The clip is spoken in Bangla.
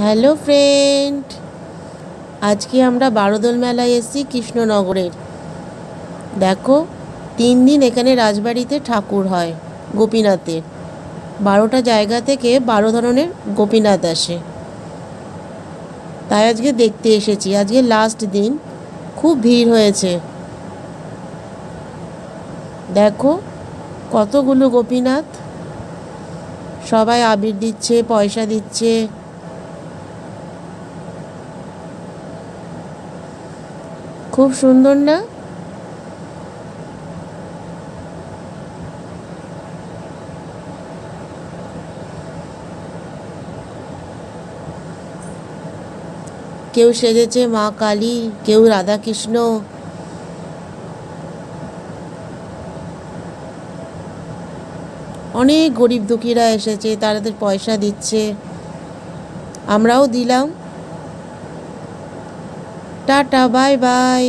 Hello friend. আজকে আমরা বারোদোল মেলায় এসেছি কৃষ্ণনগরের। দেখো, তিন দিন এখানে রাজবাড়িতে ঠাকুর হয়, গোপীনাথের। বারোটা জায়গা থেকে বারো ধরনের গোপীনাথ আসে। তাই আজকে দেখতে এসেছি। আজকে লাস্ট দিন। খুব ভিড় হয়েছে। দেখো, কতগুলো গোপীনাথ। সবাই আবির দিচ্ছে, পয়সা দিচ্ছে। খুব সুন্দর না? কেউ সেজেছে মা কালী, কেউ রাধাকৃষ্ণ। অনেক গরিব দুঃখীরা এসেছে, তাদের পয়সা দিচ্ছে। আমরাও দিলাম। Tata bye bye